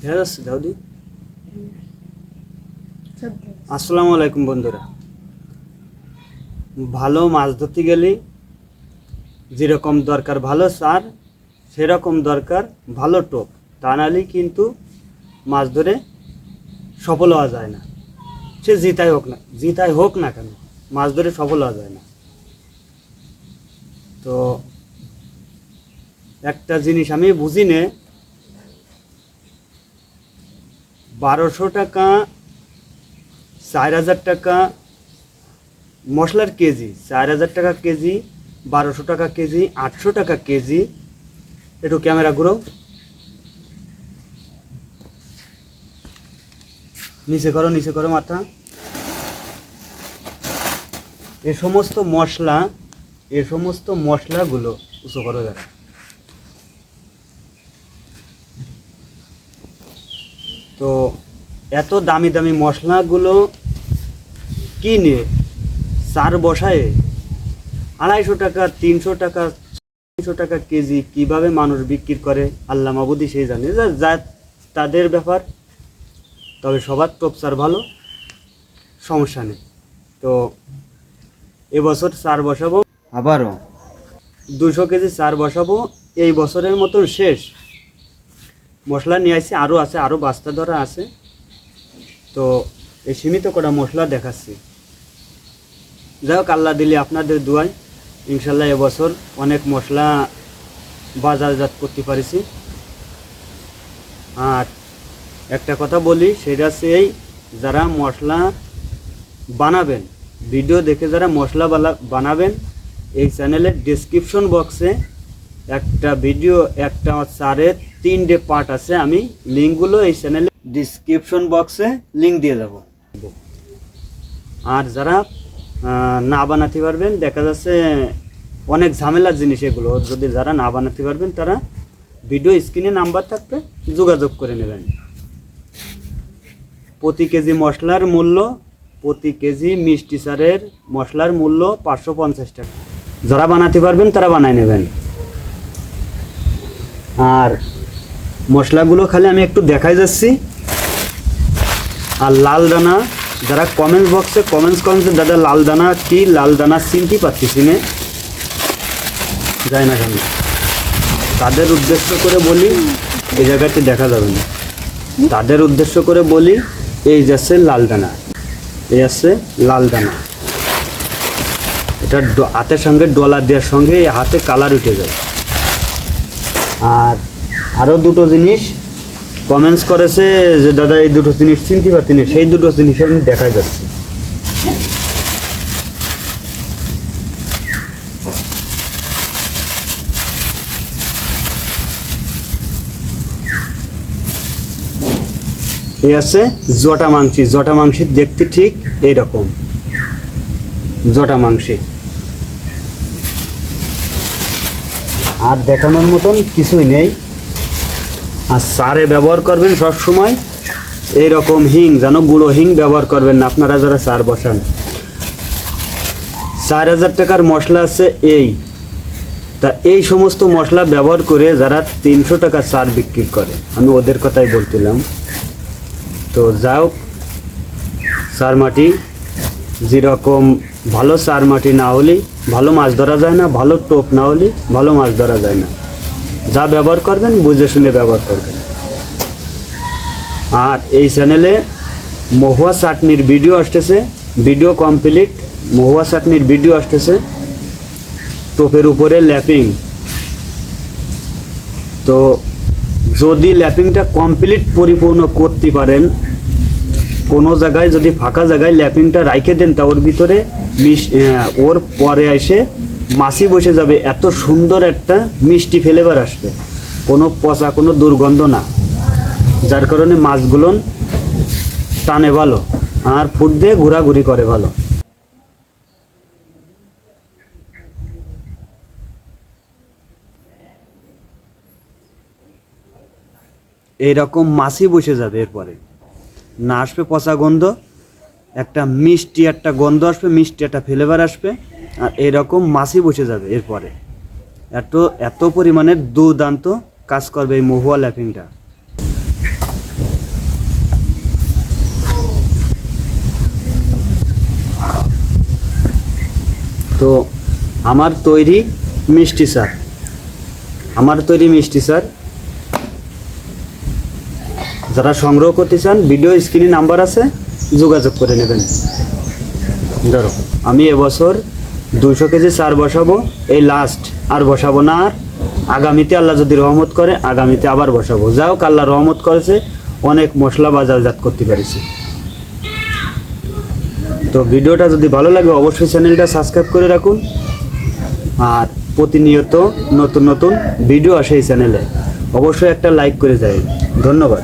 দেখা যাচ্ছে দাউদি আসসালামু আলাইকুম বন্ধুরা। ভালো মাছ ধরতে গেলে যেরকম দরকার ভালো সার সেরকম দরকার ভালো টোপ। তা নাহলে কিন্তু মাছ ধরে সফল হওয়া যায় না। সে জিতাই হোক না জিতাই হোক না কেন মাছ ধরে সফল হওয়া যায় না। তো একটা জিনিস আমি বুঝি নে বারোশো টাকা, চার হাজার টাকা, মশলার কেজি, চার হাজার টাকা কেজি, বারোশো টাকা কেজি, আটশো টাকা কেজি। একটু ক্যামেরা ঘুরো নিচে করো নিচে করো মাথা। এ সমস্ত মশলা, এ সমস্ত মশলাগুলো উঁচু করো দেখা তো এত দামি দামি মশলাগুলো কিনে চার বসায়? আড়াইশো টাকা তিনশো টাকা তিনশো টাকা কেজি কীভাবে মানুষ বিক্রি করে? আল্লাহ মাবুদি সেই জানে। যা- তাদের ব্যাপার। তবে সবার টপসার ভালো। সমস্যা নেই। তো এবছর চার বসাবো। আবারও। দুশো কেজি চার বসাবো। এই বছরের মতন শেষ। মশলা নিয়ে আসছি আরও আছে আরও বাস্তা ধরা আছে। তো এই সীমিত করা মশলা দেখাচ্ছি। যাই হোক, আল্লাহ দিলে আপনাদের দুয়ায়। ইনশাল্লাহ এবছর অনেক মশলা বাজারজাত করতে পারিছি। আর একটা কথা বলি, সেটা হচ্ছে এই, যারা মশলা বানাবেন, ভিডিও দেখে যারা মশলা বানাবেন, এই চ্যানেলের ডিসক্রিপশন বক্সে একটা ভিডিও, একটা চারের তিনটে পার্ট আছে, আমি লিঙ্কগুলো এই চ্যানেলে ডিসক্রিপশন বক্সে লিঙ্ক দিয়ে দেব। আর যারা না বানাতে পারবেন, দেখা যাচ্ছে অনেক ঝামেলার জিনিস এগুলো, যদি যারা না বানাতে পারবেন, তারা ভিডিও স্ক্রিনে নাম্বার থাকবে, যোগাযোগ করে নেবেন। প্রতি কেজি মশলার মূল্য, প্রতি কেজি মিষ্টি সারের মশলার মূল্য পাঁচশো পঞ্চাশ টাকা। যারা বানাতে পারবেন, তারা বানায় নেবেন। আর মশলাগুলো খালি আমি একটু দেখাই যাচ্ছি। আর লাল দানা, যারা কমেন্টস বক্সে কমেন্টস যে দাদা লাল দানা কি, লাল দানা চিনতে পারতেছি না যায় না কেন। তাদের উদ্দেশ্য করে বলি, এই জায়গাটি দেখা যাবে না। তাদের উদ্দেশ্য করে বলি, এই যাচ্ছে লাল দানা। এই আছে লাল দানা। এটা হাতের সঙ্গে ডলার দেওয়ার সঙ্গে এই হাতে কালার উঠে যায়। আর আরও দুটো জিনিস কমেন্টস করেছে যে, দাদা, এই দুটো জিনিস চিনতে পারছি না, সেই দুটো জিনিস আমি দেখা যাচ্ছে। এই আছে, জটা মাংসি জটা মাংসি দেখতে ঠিক এইরকম। জটা মাংসি। আর দেখানোর মতন কিছুই নেই। আর সারে ব্যবহার করবেন সব সময়। এই রকম হিং, যেন গুঁড়ো হিং ব্যবহার করবেন না, আপনারা যারা সার বসান। চার হাজার টাকার মশলা আছে এই। তা এই সমস্ত মশলা ব্যবহার করে যারা তিনশো টাকা সার বিক্রি করে, আমি ওদের কথাই বলছিলাম। তো যাও, সার মাটি, যেরকম ভালো সার মাটি না হলে, ভালো মাছ ধরা যায় না, ভালো টোপ না হলে, ভালো মাছ ধরা যায় না। যা ব্যবহার করবেন, বুঝে শুনে ব্যবহার করবেন। আর এই চ্যানেলে মহুয়া চাটনির ভিডিও আসতেছে। ভিডিও কমপ্লিট মহুয়া চাটনির ভিডিও আসতেছে। টোপের উপরে ল্যাপিং। তো যদি ল্যাপিংটা কমপ্লিট পরিপূর্ণ করতে পারেন, কোনো জায়গায় যদি ফাঁকা জায়গায় ল্যাপিংটা রাইখে দেন তা ওর ভিতরে ওর পরে এসে মাছি বসে যাবে, এত সুন্দর একটা মিষ্টি ফ্লেভার আসবে। কোনো পচা, কোনো দুর্গন্ধ না। যার কারণে মাছগুলো টানে ভালো, আর ফুট দিয়ে ঘোরাঘুরি করে ভালো। এইরকম মাছি বসে যাবে এরপরে। না আসবে পচা গন্ধ, একটা মিষ্টি একটা গন্ধ আসবে, মিষ্টি একটা ফ্লেভার আসবে। আর এরকম মাসি বসে যাবে এরপরে। এত এত পরিমাণের দুর্দান্ত কাজ করবে এই মহুয়া ল্যাপিংটা তো আমার তৈরি মিষ্টি স্যার। আমার তৈরি মিষ্টি স্যার। যারা সংগ্রহ করতে চান, ভিডিও স্ক্রিনে নাম্বার আছে, যোগাযোগ করে নেবেন। ধরো, আমি এবছর দুশো কেজি চার বসাবো, এই লাস্ট আর বসাবো না আর। আগামীতে আল্লাহ যদি রহমত করে, আগামীতে আবার বসাবো। যাও আল্লাহ রহমত করেছে, অনেক মশলা বাজারজাত করতে পেরেছি। তো ভিডিওটা যদি ভালো লাগে, অবশ্যই চ্যানেলটা সাবস্ক্রাইব করে রাখুন। আর প্রতিনিয়ত নতুন নতুন ভিডিও আসে এই চ্যানেলে অবশ্যই একটা লাইক করে যায় ধন্যবাদ।